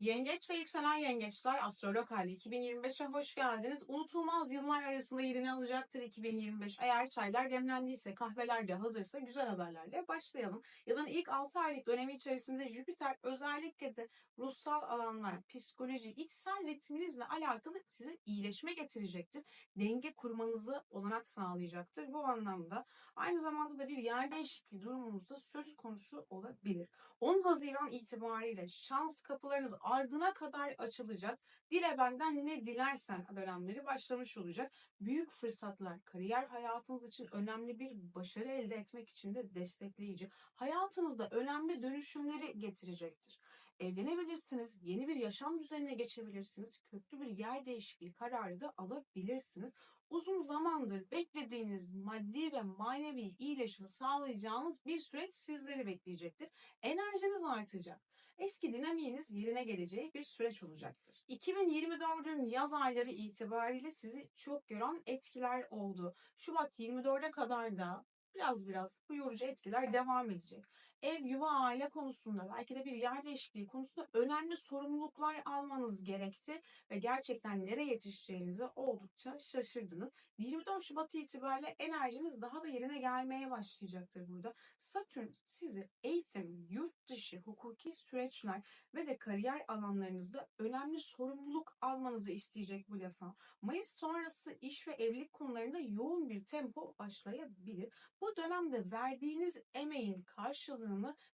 Yengeç ve yükselen yengeçler astrolog hali 2025'e hoş geldiniz. Unutulmaz yıllar arasında yerini alacaktır 2025. Eğer çaylar demlendiyse, kahveler de hazırsa güzel haberlerle başlayalım. Yılın ilk 6 aylık dönemi içerisinde Jüpiter özellikle de ruhsal alanlar, psikoloji, içsel ritminizle alakalı size iyileşme getirecektir. Denge kurmanızı olanak sağlayacaktır. Bu anlamda aynı zamanda da bir yer değişikliği durumunuzda söz konusu olabilir. 10 Haziran itibariyle şans kapılarınız ardına kadar açılacak. Dile benden ne dilersen dönemleri başlamış olacak. Büyük fırsatlar, kariyer hayatınız için önemli bir başarı elde etmek için de destekleyici. Hayatınızda önemli dönüşümleri getirecektir. Evlenebilirsiniz, yeni bir yaşam düzenine geçebilirsiniz, köklü bir yer değişikliği kararı da alabilirsiniz. Uzun zamandır beklediğiniz maddi ve manevi iyileşimi sağlayacağınız bir süreç sizleri bekleyecektir. Enerjiniz artacak. Eski dinamiğiniz yerine geleceği bir süreç olacaktır. 2024'ün yaz ayları itibariyle sizi çok gören etkiler oldu. Şubat 24'e kadar da biraz biraz bu yorucu etkiler devam edecek. Ev, yuva, aile konusunda belki de bir yer değişikliği konusunda önemli sorumluluklar almanız gerekti ve gerçekten nereye yetişeceğinizi oldukça şaşırdınız. 24 Şubat itibariyle enerjiniz daha da yerine gelmeye başlayacaktır burada. Satürn sizi eğitim, yurt dışı, hukuki süreçler ve de kariyer alanlarınızda önemli sorumluluk almanızı isteyecek bu defa. Mayıs sonrası iş ve evlilik konularında yoğun bir tempo başlayabilir. Bu dönemde verdiğiniz emeğin karşılığını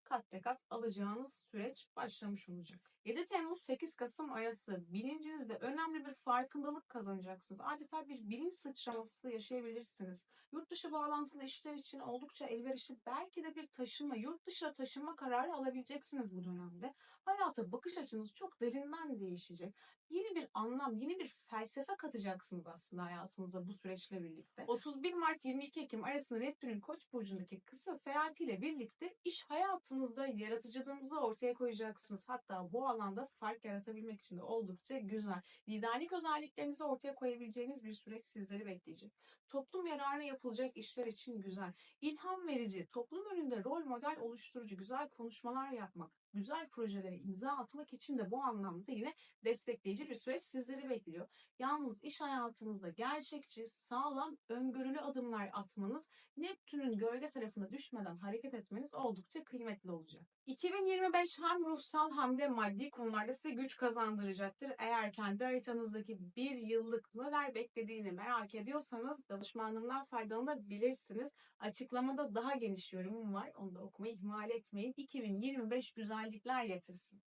kat be kat alacağınız süreç başlamış olacak. 7 Temmuz 8 Kasım arası bilincinizde önemli bir farkındalık kazanacaksınız. Adeta bir bilinç sıçraması yaşayabilirsiniz. Yurt dışı bağlantılı işler için oldukça elverişli belki de bir taşınma, yurt dışına taşınma kararı alabileceksiniz bu dönemde. Hayata bakış açınız çok derinden değişecek. Yeni bir anlam, yeni bir felsefe katacaksınız aslında hayatınıza bu süreçle birlikte. 31 Mart 22 Ekim arasında Neptün'ün Koç burcundaki kısa seyahatiyle birlikte iş hayatınızda yaratıcılığınızı ortaya koyacaksınız. Hatta bu alanda fark yaratabilmek için de oldukça güzel. Liderlik özelliklerinizi ortaya koyabileceğiniz bir süreç sizleri bekleyecek. Toplum yararına yapılacak işler için güzel. İlham verici, toplum önünde rol model oluşturucu güzel konuşmalar yapmak, güzel projelere imza atmak için de bu anlamda yine destekleyici bir süreç sizleri bekliyor. Yalnız iş hayatınızda gerçekçi, sağlam, öngörülü adımlar atmanız, Neptün'ün gölge tarafına düşmeden hareket etmeniz oldukça kıymetli olacak. 2025 hem ruhsal hem de maddi konularda size güç kazandıracaktır. Eğer kendi haritanızdaki bir yıllık neler beklediğini merak ediyorsanız danışmanlığımdan faydalanabilirsiniz. Açıklamada daha geniş yorumum var. Onu da okumayı ihmal etmeyin. 2025 güzellikler getirsin.